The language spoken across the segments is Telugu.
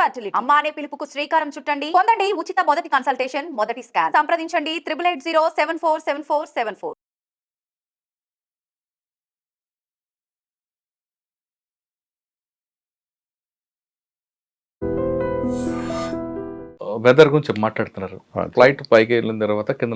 ఫర్టిలిటీ అమ్మ అనే పిలుపుకు శ్రీకారం చుట్టండి. పొందండి ఉచిత మొదటి కన్సల్టేషన్ మొదటి స్కాన్. సంప్రదించండి triple eight zero seven four seven four seven four weather గురించి మాట్లాడుతున్నారు. ఫ్లైట్ పైకి వెళ్ళిన తర్వాత కింద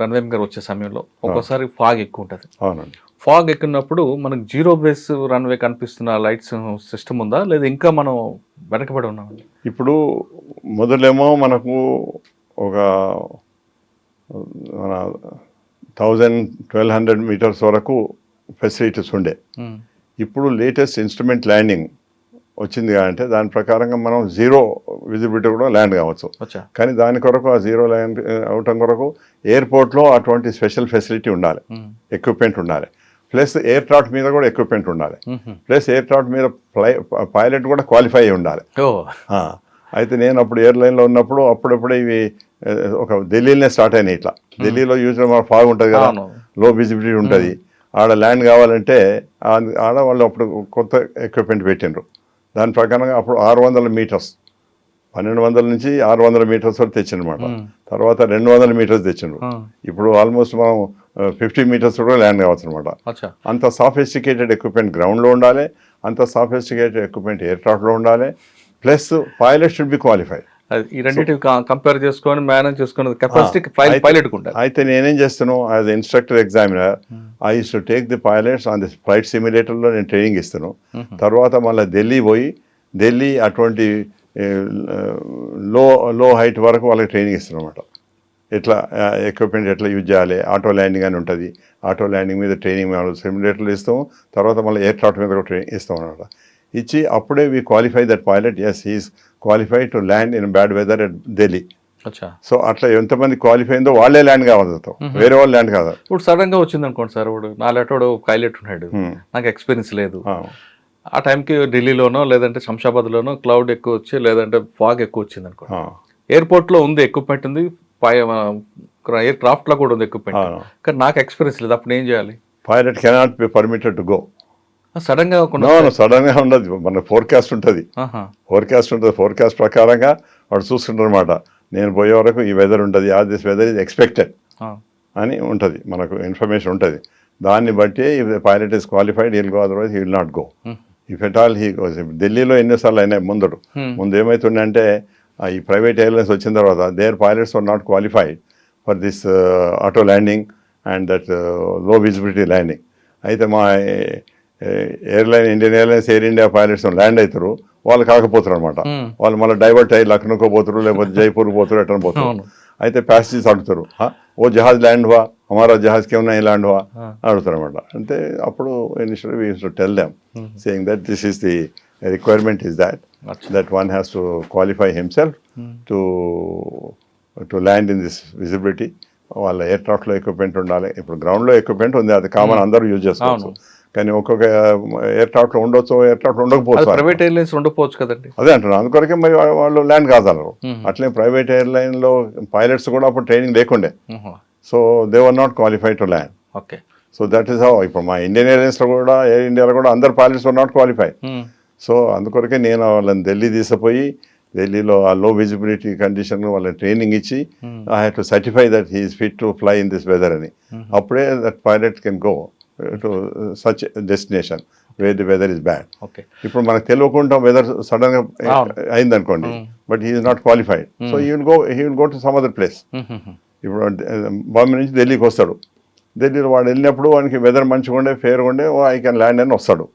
రన్వే గారు వచ్చే సమయంలో ఒక్కోసారి ఫాగ్ ఎక్కువ ఉంటుంది. అవునండి. ఫాగ్ ఎక్కినప్పుడు మనకు జీరో బేస్ రన్వే కనిపిస్తున్న లైట్స్ సిస్టమ్ ఉందా? లేదా ఇంకా మనం వెనకబడి ఉన్నామండి ఇప్పుడు మొదలేమో మనకు ఒక మన థౌజండ్ ట్వెల్వ్ హండ్రెడ్ మీటర్స్ వరకు ఫెసిలిటీస్ ఉండే. ఉమ్, ఇప్పుడు లేటెస్ట్ ఇన్స్ట్రుమెంట్ ల్యాండింగ్ వచ్చింది అంటే దాని ప్రకారంగా మనం జీరో విజిబిలిటీ కూడా ల్యాండ్ కావచ్చు. వచ్చా కానీ దాని కొరకు ఆ జీరో ల్యాండ్ అవటం కొరకు ఎయిర్పోర్ట్లో అటువంటి స్పెషల్ ఫెసిలిటీ ఉండాలి. ఎక్విప్మెంట్ ఉండాలి. ప్లస్ ఎయిర్ క్రాఫ్ట్ మీద కూడా ఎక్విప్మెంట్ ఉండాలి. ప్లస్ ఎయిర్ క్రాఫ్ట్ మీద పైలట్ కూడా క్వాలిఫై అయి ఉండాలి. అయితే నేను అప్పుడు ఎయిర్లైన్లో ఉన్నప్పుడు అప్పుడప్పుడే ఇవి ఒక ఢిల్లీలోనే స్టార్ట్ అయినాయి ఇట్లా. ఢిల్లీలో యూజువల్ మన ఫాగ్ ఉంటుంది కదా. లో విజిబిలిటీ ఉంటుంది. ఆడ ల్యాండ్ కావాలంటే ఆడ వాళ్ళు అప్పుడు కొత్త ఎక్విప్మెంట్ పెట్టిండ్రు. దాని ప్రకారంగా అప్పుడు ఆరు వందల మీటర్స్ పన్నెండు వందల నుంచి ఆరు వందల మీటర్స్ వరకు తెచ్చిండ్రన్నమాట మ్మ్. తర్వాత రెండు వందల మీటర్స్ తెచ్చిండ్రు. ఇప్పుడు ఆల్మోస్ట్ మనం ఫిఫ్టీ మీటర్స్ కూడా ల్యాండ్ కావచ్చు అనమాట అంత సాఫిస్టికేటెడ్ ఎక్విప్మెంట్ గ్రౌండ్లో ఉండాలి అంత సాఫిస్టికేటెడ్ ఎక్విప్మెంట్ ఎయిర్ క్రాఫ్ట్లో ఉండాలి plus pilot should be qualified ఈ రెండింటి కంపేర్ చేసుకొని మేనేజ్ చేసుకున్న కెపాసిటీ పైలట్ అయితే నేనేం చేస్తున్నాను as instructor examiner I to take the pilots on the flight సిమ్యులేటర్లో నేను ట్రైనింగ్ ఇస్తాను. తర్వాత మళ్ళీ ఢిల్లీ పోయి ఢిల్లీ అటువంటి లో లో హైట్ వరకు వాళ్ళకి ట్రైనింగ్ ఇస్తాను అనమాట ఎట్లా ఎక్విప్మెంట్ ఎట్లా యూజ్ చేయాలి? ఆటో ల్యాండింగ్ అని ఉంటుంది. ఆటో ల్యాండింగ్ మీద ట్రైనింగ్ సిమ్యులేటర్లు ఇస్తాము. తర్వాత మళ్ళీ ఎయిర్ క్రాఫ్ట్ మీద కూడా ట్రైనింగ్ ఇస్తాం అనమాట ఇచ్చి అప్పుడే we qualify that pilot as he's qualify to land in bad weather at Delhi అచ్చా. సో అట్లా ఎంతమంది క్వాలిఫై అయిందో వాళ్ళే ల్యాండ్ కావాలి వేరే వాళ్ళు ల్యాండ్ కాదు. ఇప్పుడు సడన్గా వచ్చింది అనుకోండి సార్ ఇప్పుడు నాలేటోడు పైలట్ ఉన్నాడు. నాకు ఎక్స్పీరియన్స్ లేదు. ఆ, టైంకి ఢిల్లీలోనో లేదంటే శంషాబాద్లోనో క్లౌడ్ ఎక్కువ వచ్చి లేదంటే ఫాగ్ ఎక్కువ వచ్చింది అనుకోండి. ఆ, ఎయిర్పోర్ట్లో ఉంది ఎక్విప్మెంట్ ఉంది. ఎయిర్ క్రాఫ్ట్లో కూడా ఉంది ఎక్విప్మెంట్. కానీ నాకు ఎక్స్పీరియన్స్ లేదు. అప్పుడు ఏం చేయాలి. Pilot cannot be permitted to go సడన్గా సడన్గా ఉండదు. మన ఫోర్కాస్ట్ ఉంటుంది. ఫోర్కాస్ట్ ఉంటుంది. ఫోర్కాస్ట్ ప్రకారంగా వాడు చూస్తుంటారు అనమాట నేను పోయే వరకు ఈ వెదర్ ఉంటుంది. ఆ దిస్ వెదర్ ఇస్ ఎక్స్పెక్టెడ్. అని ఉంటుంది. మనకు ఇన్ఫర్మేషన్ ఉంటుంది. దాన్ని బట్టి pilot is qualified he'll go otherwise he will not go. If at all he goes ఢిల్లీలో ఎన్నిసార్లు అయినాయి? ముందడు. Hmm. ముందు ఏమవుతుందంటే ఈ ప్రైవేట్ ఎయిర్లైన్స్ వచ్చిన తర్వాత their pilots are not qualified for this auto landing and దట్లో visibility landing అయితే మా airline Indian Airlines Air India pilots land అవుతారు వాళ్ళు కాకపోతారు అనమాట Hmm. వాళ్ళు మళ్ళీ డైవర్ట్ అయ్యి లక్నోకో పోతారు లేకపోతే జైపూర్ పోతారు ఎట్లా పోతారు. అయితే ప్యాసింజర్స్ అడుగుతారు "హా, ఓ జహాజ్ ల్యాండ్ హువా హమారా జహాజ్ క్యూ నహీ ల్యాండ్ Ah. అడుగుతారు అనమాట అంటే అప్పుడు initial we tell them saying that this is the requirement is that Achha. That one has to qualify himself to to land in this visibility వాళ్ళ ఎయిర్ క్రాఫ్ట్లో ఎక్విప్మెంట్ ఉండాలి. ఇప్పుడు గ్రౌండ్లో ఎక్విప్మెంట్ ఉంది. అది కామన్ అందరూ యూజ్ చేసుకోవచ్చు. కానీ ఒక్కొక్క ఎయిర్ క్రాఫ్ట్లో ఉండొచ్చు ఎయిర్ క్రాఫ్ట్లో అది ఉండకపోవచ్చు ప్రైవేట్ ఎయిర్లైన్స్ ఉండకపోవచ్చు కదండి. అదే అంటున్నాను అందుకొరకే మరి వాళ్ళు ల్యాండ్ కాగలరు Hmm. అట్లే ప్రైవేట్ ఎయిర్లైన్లో పైలట్స్ కూడా అప్పుడు ట్రైనింగ్ లేకుండే. So they were not qualified to land okay so that is how ఇప్పుడు మా ఇండియన్ ఎయిర్లైన్స్లో కూడా ఎయిర్ ఇండియాలో కూడా అందరు pilots were not qualified um. So అందుకొరకే నేను వాళ్ళని ఢిల్లీ తీసుకుపోయి ఢిల్లీలో ఆ లో విజిబిలిటీ కండిషన్ వాళ్ళని ట్రైనింగ్ ఇచ్చి I have to certify that he is fit to fly in this weather అని. అప్పుడే that pilot can go to such destination where the weather is bad okay ఇప్పుడు మనకు తెలియకుండా వెదర్ సడన్గా. అయింది అనుకోండి but he is not qualified so he will go he will go to some other place. ఇప్పుడు బాంబే నుంచి ఢిల్లీకి వస్తాడు. ఢిల్లీలో వాడు వెళ్ళినప్పుడు వానికి వెదర్ మంచిగా ఉండే ఫేర్ ఉండే ఓ ఐ కెన్ ల్యాండ్ అని వస్తాడు.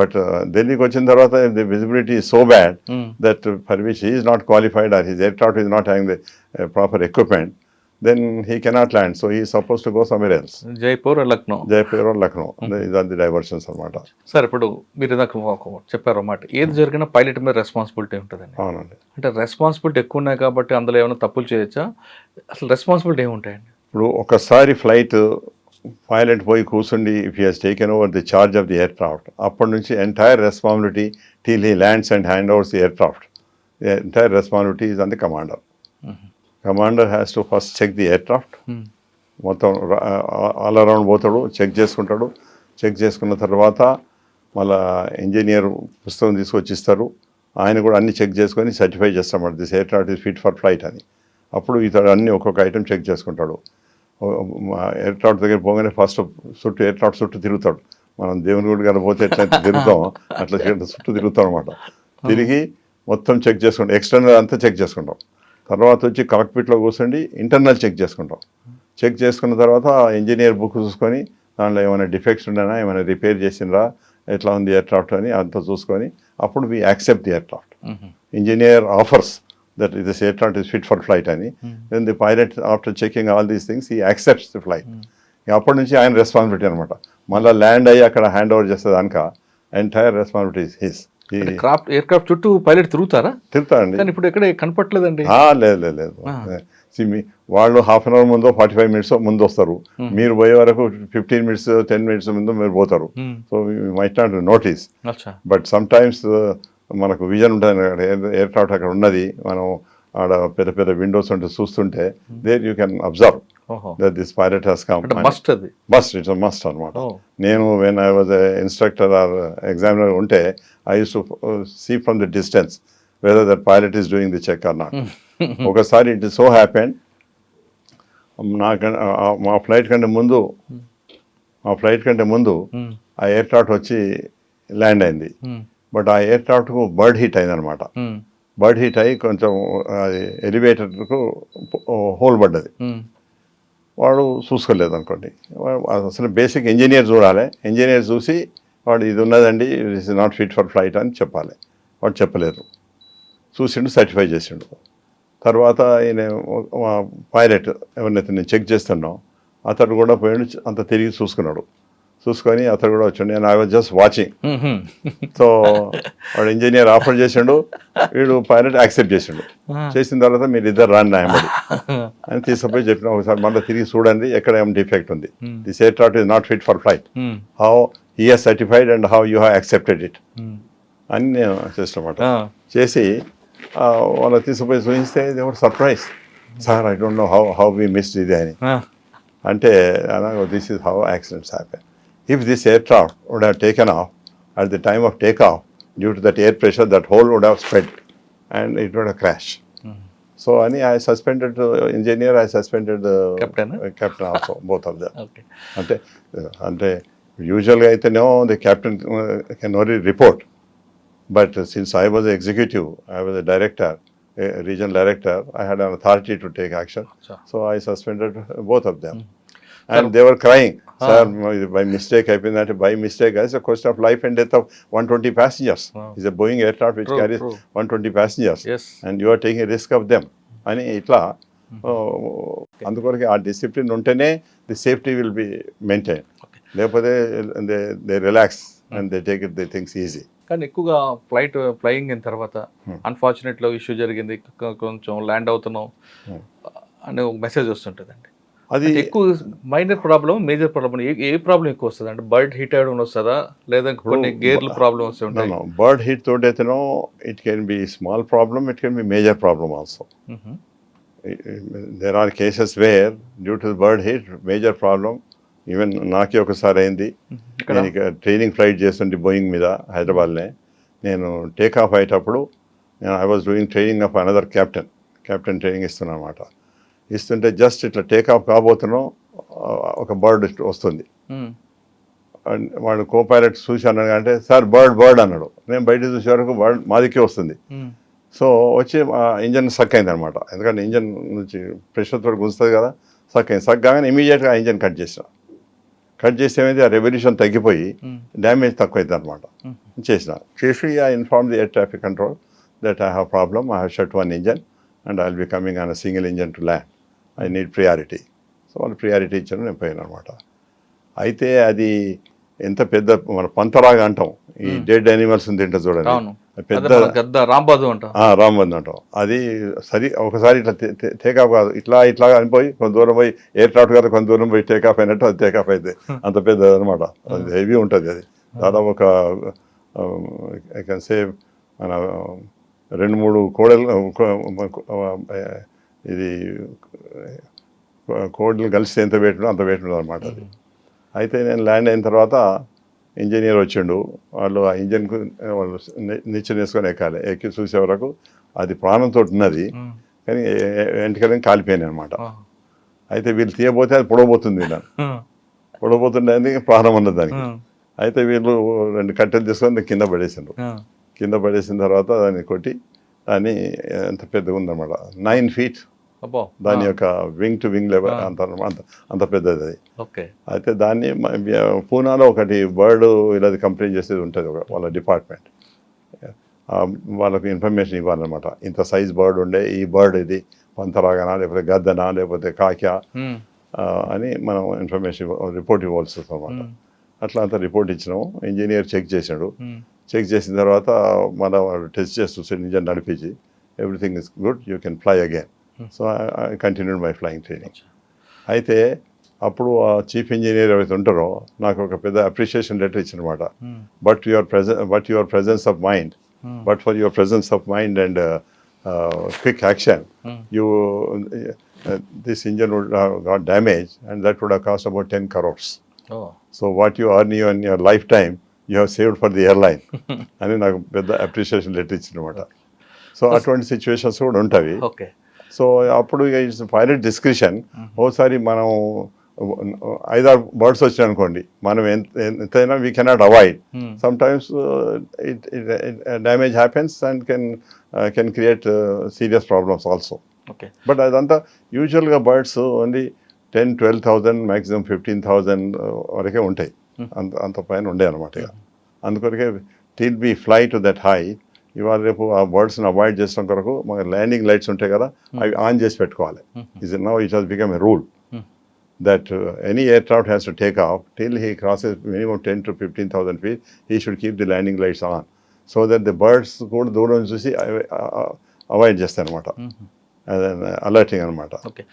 బట్ ఢిల్లీకి వచ్చిన తర్వాత the visibility so bad. That for which he is not qualified or his aircraft is not having the proper equipment then he cannot land so he suppose to go somewhere else Jaipur Lucknow Jaipur Lucknow ఇదార్ the diversions అనమాట సార్ ఇప్పుడు మీరు ఇందాక చెప్పారు అన్నమాట ఏది జరిగినా పైలట్ మీద రెస్పాన్సిబిలిటీ ఉంటుందండి. అవునండి. అంటే రెస్పాన్సిబిలిటీ ఎక్కువ ఉన్నాయి కాబట్టి అందులో ఏమైనా తప్పులు చేయొచ్చా? అసలు రెస్పాన్సిబిలిటీ ఏముంటాయండి? ఇప్పుడు ఒకసారి ఫ్లైట్ పైలట్ పోయి కూర్చుండి if he has taken over the charge of the aircraft అప్పటి నుంచి entire responsibility till he lands and hand overs the aircraft the entire responsibility is on the commander commander has to first check the aircraft Hmm. మొత్తం ఆల్ అరౌండ్ పోతాడు చెక్ చేసుకుంటాడు. చెక్ చేసుకున్న తర్వాత మళ్ళా ఇంజనీర్ పుస్తకం తీసుకొచ్చి ఇస్తారు ఆయన కూడా అన్ని చెక్ చేసుకొని సర్టిఫై చేస్తామన్నమాట this aircraft is fit for flight అని. అప్పుడు ఇతడు అన్ని ఒక్కొక్క ఐటెం చెక్ చేసుకుంటాడు. ఎయిర్ క్రాఫ్ట్ దగ్గర పోగానే ఫస్ట్ చుట్టూ ఎయిర్ క్రాఫ్ట్ చుట్టూ తిరుగుతాడు. మనం దేవుని గుడి గారు పోతే ఎట్లా తిరుగుతాం అట్లా చుట్టూ తిరుగుతాం అనమాట తిరిగి మొత్తం చెక్ చేసుకుంటాం. ఎక్స్టర్నల్ అంతా చెక్ చేసుకుంటాం. తర్వాత వచ్చి కాక్పిట్లో కూర్చోండి ఇంటర్నల్ చెక్ చేసుకుంటాం. చెక్ చేసుకున్న తర్వాత ఇంజనీర్ బుక్ చూసుకొని దాంట్లో ఏమైనా డిఫెక్ట్స్ ఉండనా ఏమైనా రిపేర్ చేసిండ్రా ఎట్లా ఉంది ఎయిర్క్రాఫ్ట్ అని అంతా చూసుకొని అప్పుడు we accept the aircraft engineer offers that this aircraft is fit for flight అని. Then the pilot after checking all these things he accepts the flight అప్పటి నుంచి ఆయన రెస్పాన్సిబిలిటీ అనమాట మళ్ళీ ల్యాండ్ అయ్యి అక్కడ హ్యాండ్ ఓవర్ చేస్తే దానిక entire responsibility his craft aircraft చుట్టూ పైలట్ తిరుగుతారా? తిరుగుతాడండి. కానీ ఇప్పుడు ఎక్కడ కనపట్లేదండి లేదు లేదు లేదు. వాళ్ళు హాఫ్ అన్ అవర్ ముందు ఫార్టీ ఫైవ్ మినిట్స్ ముందు వస్తారు. మీరు పోయే వరకు ఫిఫ్టీన్ మినిట్స్ టెన్ మినిట్స్ ముందు మీరు పోతారు. Hmm. So might not notice but sometimes మనకు విజన్ ఉంటుంది ఎయిర్ క్రాఫ్ట్ అక్కడ ఉన్నది. మనం ఆడ పెద్ద పెద్ద విండోస్ ఉంటే చూస్తుంటే there you can observe that this pilot he's come must అది. మస్ట్ ఇట్స్ మస్ట్ అనమాట నేను when I was instructor or examiner ఉంటే I use to see from the distance whether that pilot is doing the check or not ఒకసారి ఇట్ సో హ్యాపెన్ నాకు మా ఫ్లైట్ కంటే ముందు మా ఫ్లైట్ కంటే ముందు Hmm. ఆ ఎయిర్ క్రాఫ్ట్ వచ్చి ల్యాండ్ అయింది. Hmm. బట్ ఆ ఎయిర్ క్రాఫ్ట్కు బర్డ్ హిట్ అయింది అనమాట Hmm. బర్డ్ హిట్ అయ్యి కొంచెం అది ఎలివేటర్కు హోల్ పడ్డది. వాడు చూసుకోలేదు అనుకోండి అసలు బేసిక్ ఇంజనీర్ చూడాలి. ఇంజనీర్ చూసి వాడు ఇది ఉన్నదండి is not fit for flight అని చెప్పాలి. వాడు చెప్పలేరు. చూసిండు సర్టిఫై చేసిండు. తర్వాత ఈయన పైలట్ ఎవరినైతే నేను చెక్ చేస్తున్నాం అతడు కూడా పోయిండు అంత తిరిగి చూసుకున్నాడు. చూసుకొని అతడు కూడా వచ్చాడు. నేను I was just watching. So వాడు ఇంజనీర్ ఆఫర్ చేసిండు. వీడు పైలట్ యాక్సెప్ట్ చేసిండు. చేసిన తర్వాత మీరు ఇద్దరు రాండి నాయమడి అని తీసుకుపోయి చెప్పిన ఒకసారి మళ్ళీ తిరిగి చూడండి ఎక్కడ ఏం డిఫెక్ట్ ఉంది. This aircraft is not fit for flight. How he has certified and how you have accepted it. అని నేను చేసినమాట. చేసి వాళ్ళ తీసుకుపోయి చూపిస్తే ఎవరు surprise sir I don't know how how we missed ఇది అని. అంటే అలాగ this is how accidents happen if this aircraft would have taken off at the time of take off due to that air pressure that hole would have spread and it would have crash so అని I suspended engineer I suspended Captain, captain also both of the Okay. అంటే అంటే యూజువల్గా అయితేనేమో the captain can only report but since I was executive I was director regional director I had an authority to take action. So I suspended both of them and they were crying sir ఇది బై మిస్టేక్ అయిపోయిందంటే by mistake is a question of life and death of one twenty passengers. Is a Boeing aircraft which carries. One twenty passengers. And you are taking risk of them అని ఇట్లా ఆ, అందుకొరకు ఆ డిసిప్లిన్ ఉంటేనే the safety will be maintain లేకపోతే they they relax and they take it they things easy కానీ ఎక్కువగా ఫ్లైట్ ఫ్లయింగ్ అయిన తర్వాత Hmm. అన్ఫార్చునేట్లో ఇష్యూ జరిగింది. కొంచెం ల్యాండ్ అవుతున్నాం. Hmm. అనే ఒక మెసేజ్ వస్తుంటుందండి. అది ఎక్కువ మైనర్ ప్రాబ్లం మేజర్ ప్రాబ్లం ఏ ప్రాబ్లం ఎక్కువ వస్తుంది? అంటే బర్డ్ హిట్ అవ్వడం వస్తుందా? లేదా కొన్ని గేర్లు ప్రాబ్లం వస్తూ ఉంటాయి? బర్డ్ హిట్ తోటి అయితేనో it can be small problem it can be major problem also. There are cases where due to bird hit major problem. Even నాకే ఒకసారి అయింది. నేను ట్రైనింగ్ ఫ్లైట్ చేస్తుంటే బోయింగ్ మీద హైదరాబాద్లో నేను టేక్ ఆఫ్ అయ్యేటప్పుడు నేను I was doing training of another captain captain training ఇస్తున్నా అనమాట ఇస్తుంటే జస్ట్ ఇట్లా టేక్ ఆఫ్ కాబోతున్నాం ఒక బర్డ్ వస్తుంది. Hmm. అండ్ వాడు కో పైలట్ చూసి అన్నాడు అంటే సార్ బర్డ్ బర్డ్ అన్నాడు. నేను బయట చూసే వరకు బర్డ్ మాదికే వస్తుంది. Hmm. సో వచ్చి ఆ ఇంజన్ సక్ అయింది అనమాట ఎందుకంటే ఇంజన్ నుంచి ప్రెషర్ తోటి గుంజుతుంది కదా సక్ అయింది. సక్ కాగానే ఇమీడియట్గా ఇంజన్ కట్ చేసిన. కట్ చేస్తే ఏమైంది? ఆ రెవల్యూషన్ తగ్గిపోయి Hmm. డ్యామేజ్ తక్కువ అవుతుంది అనమాట Hmm. చేసిన. చేసి I inform the air traffic control that I have problem I have shut one engine and I will be coming on a single engine to land I need priority. So వాళ్ళు ప్రియారిటీ ఇచ్చారు నేను పోయాను అనమాట అయితే అది ఎంత పెద్ద మన పంతలాగా అంటాం. ఈ. డెడ్ యానిమల్స్ తింటే చూడండి. పెద్ద రాంబాదు అంట. రాంబంద్ అంటాం. అది సరి ఒకసారి ఇట్లా టేకాఫ్ కాదు. ఇట్లా ఇట్లా అనిపోయి కొంత దూరం పోయి ఎయిర్ క్రాఫ్ట్ కదా కొంత దూరం పోయి టేకాఫ్ అయినట్టు అది టేకాఫ్ అయితే అంత పెద్దది అనమాట అది హెవీ ఉంటుంది అది. దాదాపు ఒక ఐ కెన్ సే మన రెండు మూడు కోడలు ఇది కోడలు కలిసి ఎంత పెట్టడం అంత పెట్టడం అనమాట అది. అయితే నేను ల్యాండ్ అయిన తర్వాత ఇంజనీర్ వచ్చిండు. వాళ్ళు ఆ ఇంజన్కు వాళ్ళు నిచ్చెన వేసుకొని ఎక్కాలి. ఎక్కి చూసే వరకు అది ప్రాణంతో ఉన్నది. కానీ వెంటకనే కాలిపోయినాయి అనమాట అయితే వీళ్ళు తీయబోతే అది పొడవబోతుంది ఇలా పొడవబోతుండే ప్రాణం ఉన్నది దానికి. అయితే వీళ్ళు రెండు కట్టెలు తీసుకొని కింద పడేసిండ్రు. కింద పడేసిన తర్వాత దాన్ని కొట్టి దాన్ని ఎంత పెద్దగా ఉందన్నమాట. నైన్ ఫీట్ దాని యొక్క వింగ్ టు వింగ్ లెవెల్ అంత అంత అంత పెద్దది. అది ఓకే. అయితే దాన్ని పూనాలో ఒకటి బర్డ్ ఇలా కంప్లైంట్ చేసేది ఉంటుంది ఒక వాళ్ళ డిపార్ట్మెంట్ వాళ్ళకి ఇన్ఫర్మేషన్ ఇవ్వాలన్నమాట. ఇంత సైజ్ బర్డ్ ఉండే ఈ బర్డ్ ఇది పంతరాగనా లేకపోతే గద్దనా లేకపోతే కాక్యా అని మనం ఇన్ఫర్మేషన్ రిపోర్ట్ ఇవ్వాల్సి వస్తుంది అనమాట అట్లా అంత రిపోర్ట్ ఇచ్చినాము. ఇంజనీర్ చెక్ చేశాడు. చెక్ చేసిన తర్వాత మన టెస్ట్ చేసి చూసాడు ఇంజన్ నడిపించి everything is good you can fly again so I continued my flying training అయితే అప్పుడు ఆ చీఫ్ ఇంజనీర్ ఎవరైతే ఉంటారో నాకు ఒక పెద్ద appreciation letter ఇచ్చినమాట. But your presence but your presence of mind but for your presence of mind and quick action you uh, this engine would have got damaged and that would have cost about 10 crores. Oh so what you earn you you have saved for the airline. అని నాకు పెద్ద అప్రిషియేషన్ లెటర్ ఇచ్చినమాట. సో అటువంటి సిచ్యువేషన్స్ కూడా ఉంటాయి. ఓకే సో అప్పుడు ఇట్స్ పైలట్ డిస్క్రిప్షన్ ఓసారి మనం ఐదారు బర్డ్స్ వచ్చాయి అనుకోండి. మనం ఎంత ఎంతైనా we cannot avoid sometimes it damage happens and can can create serious problems also okay but అదంతా యూజువల్గా birds only ten twelve thousand maximum fifteen thousand వరకే ఉంటాయి. అంత అంత పైన ఉండే అనమాట ఇక. అందుకొరకే till be fly to that high. ఇవాళ రేపు ఆ బర్డ్స్ని అవాయిడ్ చేసడం కొరకు మన ల్యాండింగ్ లైట్స్ ఉంటాయి కదా అవి ఆన్ చేసి పెట్టుకోవాలి. Is now it has become a rule that any aircraft has to take off till he crosses minimum ten to fifteen thousand feet he should keep the landing lights on so that the birds కూడా దూరం చూసి అవాయిడ్ చేస్తాయి అనమాట అలర్టింగ్ అనమాట ఓకే